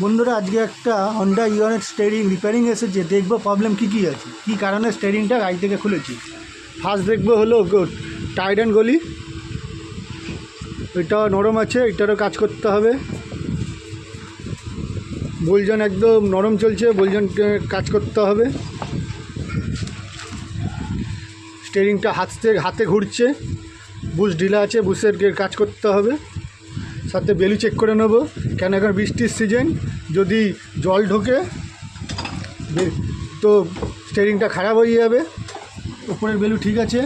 বন্ধুরা, আজকে একটা হন্ডা ইউনিট স্টেরিং রিপেয়ারিং এসেছে। দেখব প্রবলেম কী কী আছে। কী কারণে স্টেরিংটা গাড়ি থেকে খুলেছি? ফার্স্ট দেখব হলো টাইড অ্যান্ড গলি এটা নরম আছে, এটারও কাজ করতে হবে। বলজন একদম নরম চলছে বলজনকে কাজ করতে হবে। স্টেরিংটা হাতে হাতে ঘুরছে। বুশ ঢিলা আছে বুশের কাজ করতে হবে। সাথে বেলু চেক করে নেব। কেন এখন বৃষ্টির সিজন যদি জল ঢোকে তো স্টেরিংটা খারাপ হয়ে যাবে। উপরের বেলু ঠিক আছে।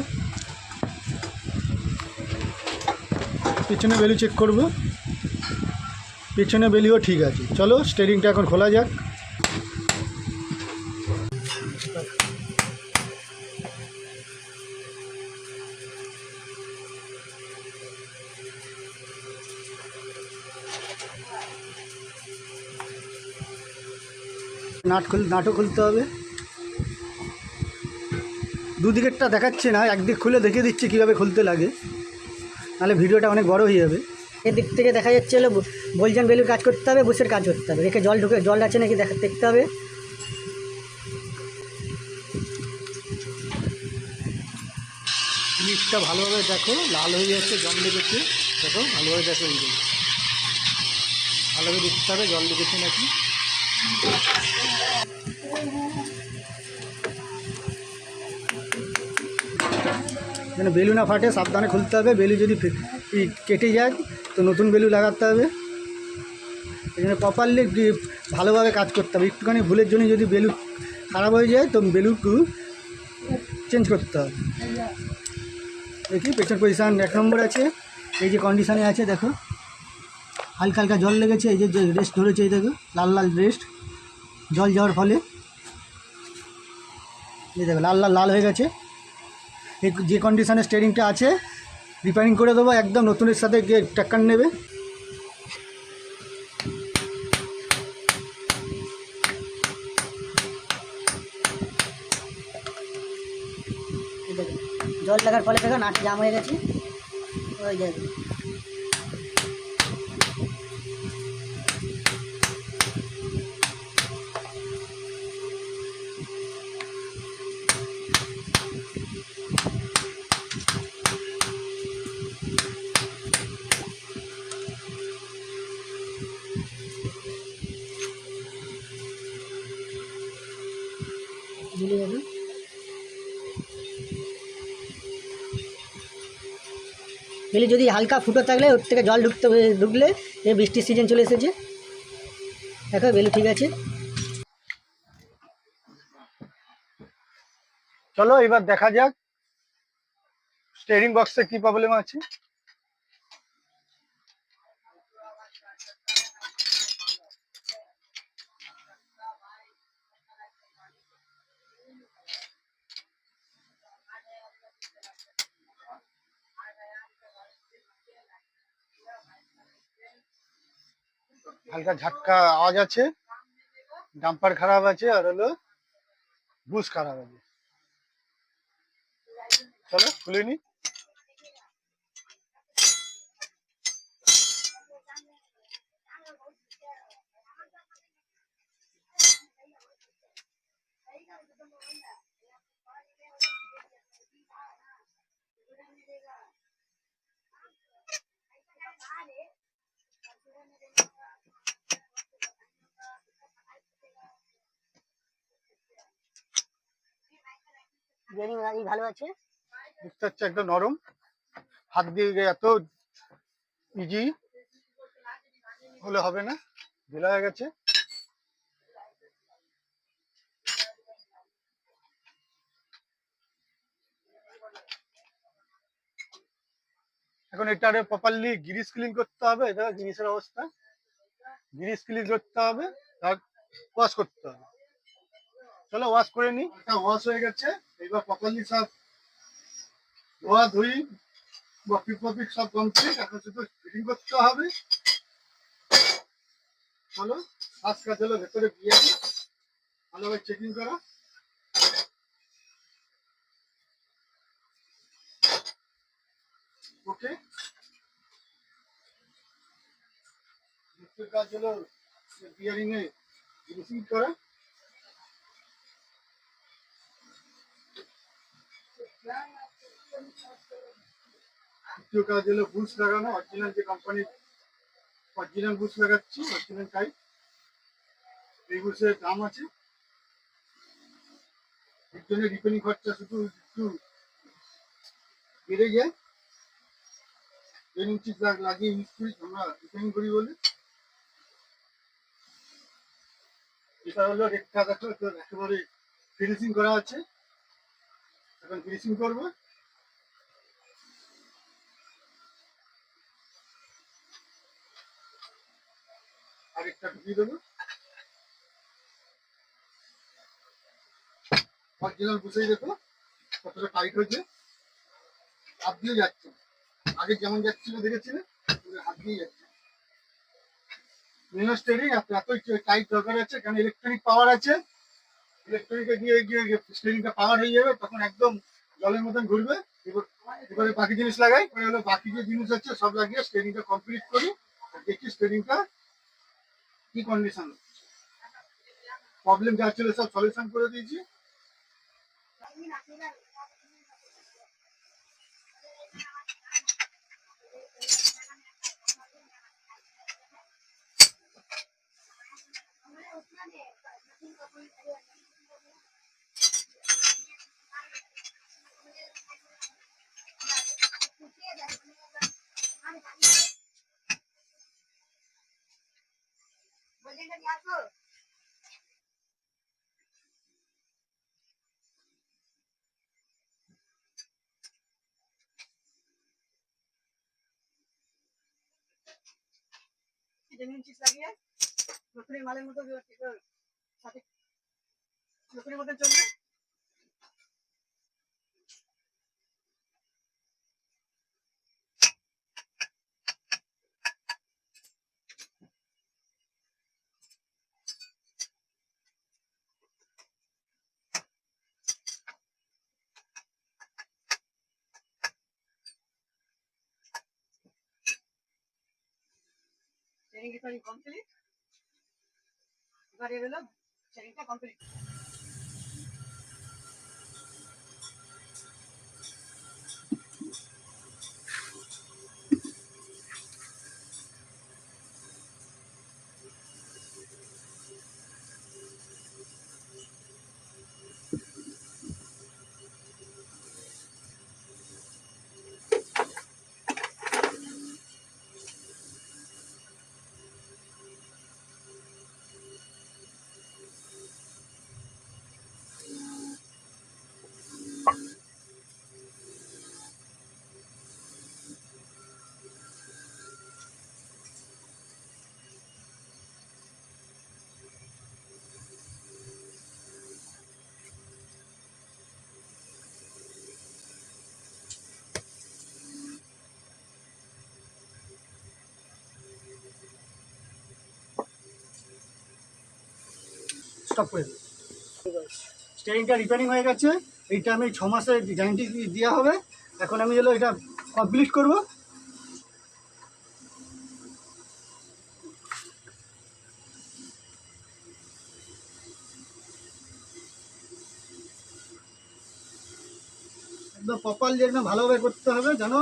পিছনে বেলু চেক করব। পিছনে বেলিও ঠিক আছে। চলো স্টেরিংটা এখন খোলা যাক। নাট খুল নাটও খুলতে হবে। দুদিকেরটা দেখাচ্ছে না একদিক খুলে দেখিয়ে দিচ্ছে কীভাবে খুলতে লাগে। নাহলে ভিডিওটা অনেক বড় হয়ে যাবে। এদিক থেকে দেখা যাচ্ছে হলো বলজান বেলুর কাজ করতে হবে বুসের কাজ করতে হবে। রেখে জল ঢুকে জল আছে নাকি দেখা দেখতে হবে। জিনিসটা ভালোভাবে দেখো লাল হয়ে যাচ্ছে জল লেগেছে দেখো ভালোভাবে দেখো ভালোভাবে দেখতে হবে জল লেগেছে নাকি? যেন বেলু না ফাটে, সাবধানে খুলতে হবে। বেলু যদি কেটে যায়, তো নতুন বেলু লাগাতে হবে। এই জন্য প্রপারলি ভালোভাবে কাজ করতে হবে। একটুখানি ভুলের জন্য যদি বেলু খারাপ হয়ে যায়, তো বেলু চেঞ্জ করতে হবে। দেখি, পেছন পজিশান এক নম্বর আছে। এই যে কন্ডিশানে আছে, দেখো। হালকা হালকা জল লেগেছে, এই যে রেস্ট ধরেছে, এই দেখো, লাল লাল রেস্ট জল যাওয়ার ফলে। এই দেখো, লাল লাল লাল হয়ে গেছে। যে কন্ডিশানে স্টেরিংটা আছে রিপেয়ারিং করে দেবো, একদম নতুনের সাথে গিয়ে টাক্কার নেবে। জল লাগার ফলে দেখো নাট জাম হয়ে গেছে। ওই দেখো ঝুলে যাবে বেলি, যদি হালকা ফুটো থাকলে, ওর থেকে জল ঢুকতে ঢুকলে বৃষ্টির সিজন চলে এসেছে। দেখো, বেলু, ঠিক আছে? চলো, এবার দেখা যাক। স্টেরিং বক্সে কি প্রবলেম আছে? হালকা ঝাটকা আওয়াজ আছে, ডাম্পার খারাপ আছে, আর হলো বুস খারাপ আছে। চলো, খুলে নি। বেরিং এই ভালো আছে? দেখতে হচ্ছে একদম নরম। হাত দিয়ে এত ইজি হলে হবে না, ঢিলা হয়ে গেছে। এখন এটারে প্রপারলি গিরিস ক্লিন করতে হবে, এটা জিনিসের অবস্থা। গিরিস ক্লিন করতে হবে আর ওয়াশ করতে হবে। চলো ওয়াশ করে নি। ওয়াশ হয়ে গেছে। এবার প্রপারলি সব ধোয়া ধুই। বপিক বপিক সব কমপ্লিট এখন শুধু ফিটিং করতে হবে। চলো আজকাল চলো ভেতরে গিয়ে ভালোভাবে চেকিং করা। ওকে। কাজ হলো বিয়ারিংয়ে ফিনিশিং করা। দ্বিতীয় কাজ হলো বুশ লাগানো, অরিজিনাল যে কোম্পানির অরিজিনাল বুশ লাগাচ্ছি, অরিজিনাল টাইপ এই বুশের দাম আছে। এর জন্য রিপেয়ারিং খরচা শুধু একটু বেড়ে যায়। ট্রেনিং চিপ লাগিয়ে ইউজ করি, আমরা রিপেয়ারিং করি বলে। এটা হলো রেটটা দেখো, একেবারে ফিনিশিং করা আছে। এখন ফিনিশিং করব। আরেকটা ঢুকিয়ে দেবো। অরিজিনাল বুঝেই দেখো, কতটা টাইট হয়েছে। হাত দিয়ে যাচ্ছে। আগে যেমন যাচ্ছিল, দেখেছিলে? হাত দিয়ে যাচ্ছে। মেনো স্টেরিং এত এতই টাইট দরকার আছে, কারণ ইলেকট্রনিক পাওয়ার আছে। ইলেকট্রনিকে গিয়ে গিয়ে স্টেরিংটা পাওয়ার হয়ে যাবে, তখন একদম জলের মতন ঘুরবে। এবার বাকি জিনিস লাগাই পরে হলো বাকি যে জিনিস আছে সব লাগিয়ে স্টেরিংটা কমপ্লিট করি, দেখি স্টেরিংটা কি কন্ডিশন প্রবলেম যা ছিল সব সলিউশন করে দিয়েছি। লাগিয়ে নতুনের মালের মতো সাথে নতুনের মতো চলবে। Training repairing complete? এর হলো ট্রেনিংটা কমপ্লিট। স্টপ করে দেবো। স্টেরিংটা রিপেয়ারিং হয়ে গেছে। এইটা আমি ছ মাসের গ্যারান্টি দেওয়া হবে। এখন আমি হলো এটা কমপ্লিট করব। একদম প্রপারলি একদম ভালোভাবে করতে হবে, যেন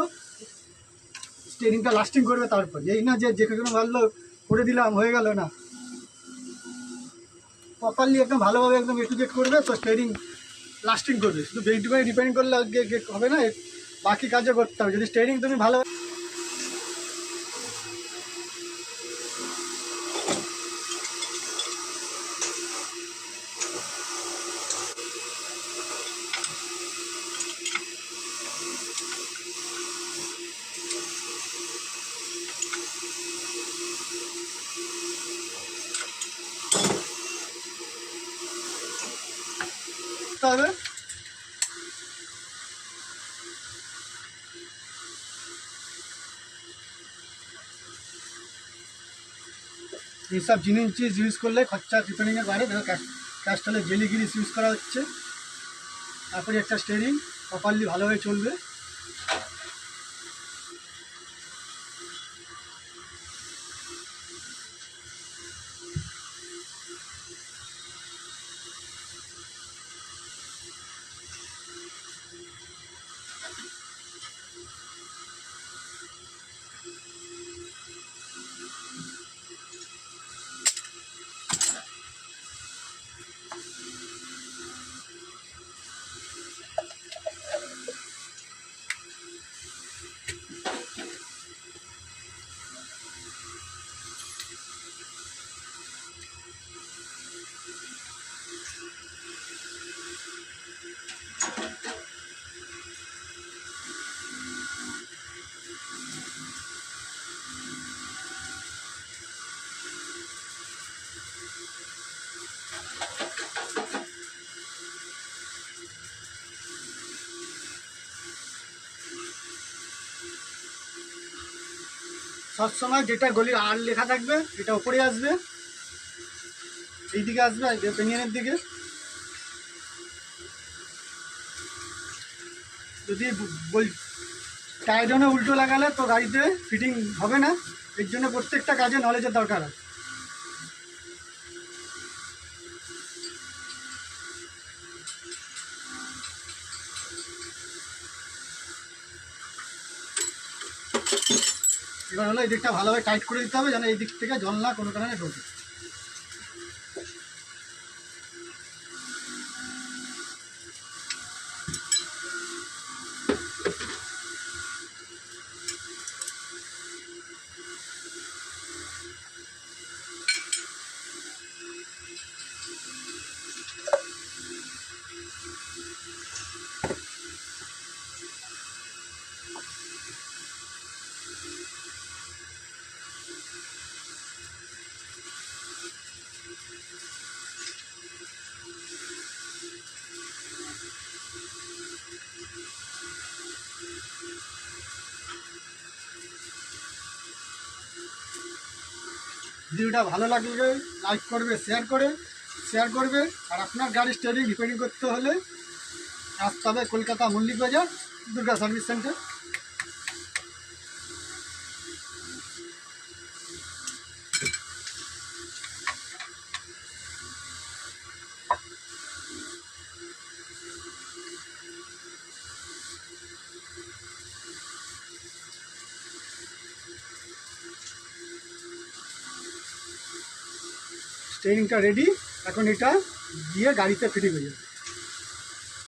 স্টেরিংটা লাস্টিং করবে তারপর। এই না যে যে কোনো ভালো করে দিলাম, হয়ে গেল না। প্রপারলি একদম ভালোভাবে একদম এ টু জেড করবে, তো স্টেরিং লাস্টিং করবে। শুধু বেগটুকুনি রিপেয়ারিং করলে হবে না বাকি কাজও করতে হবে। যদি স্টেরিং তুমি ভালো করতে হবে এইসব জিনিস ইউজ করলে খরচা রিপেয়ারিংয়ে বাড়ে দেখো ক্যাস্টলে জেলি গিরিস ইউজ করা হচ্ছে। তারপরে একটা স্টেরিং প্রপারলি ভালোভাবে চলবে। সবসময় যেটা গলির আর লেখা থাকবে, এটা উপরে আসবে। এই দিকে আসবে পেনিয়ানের দিকে। যদি টায়ারডনে উল্টো লাগালে তো গাড়িতে ফিটিং হবে না। এর জন্য প্রত্যেকটা কাজে নলেজের দরকার। আছে হলো এই দিকটা ভালোভাবে টাইট করে দিতে হবে যেন এই দিক থেকে জল না কোনো কারণে ঢোকে। ভিডিওটা ভালো লাগলে লাইক করবে শেয়ার করে শেয়ার করবে। আর আপনার গাড়ি স্টেরিং রিপেয়ারিং করতে হলে আসতে হবে কলকাতা মল্লিক বাজার, দুর্গা সার্ভিস সেন্টার স্টেরিংটা রেডি এখন এটা গিয়ে গাড়িতে ফিটিং হয়ে যাবে।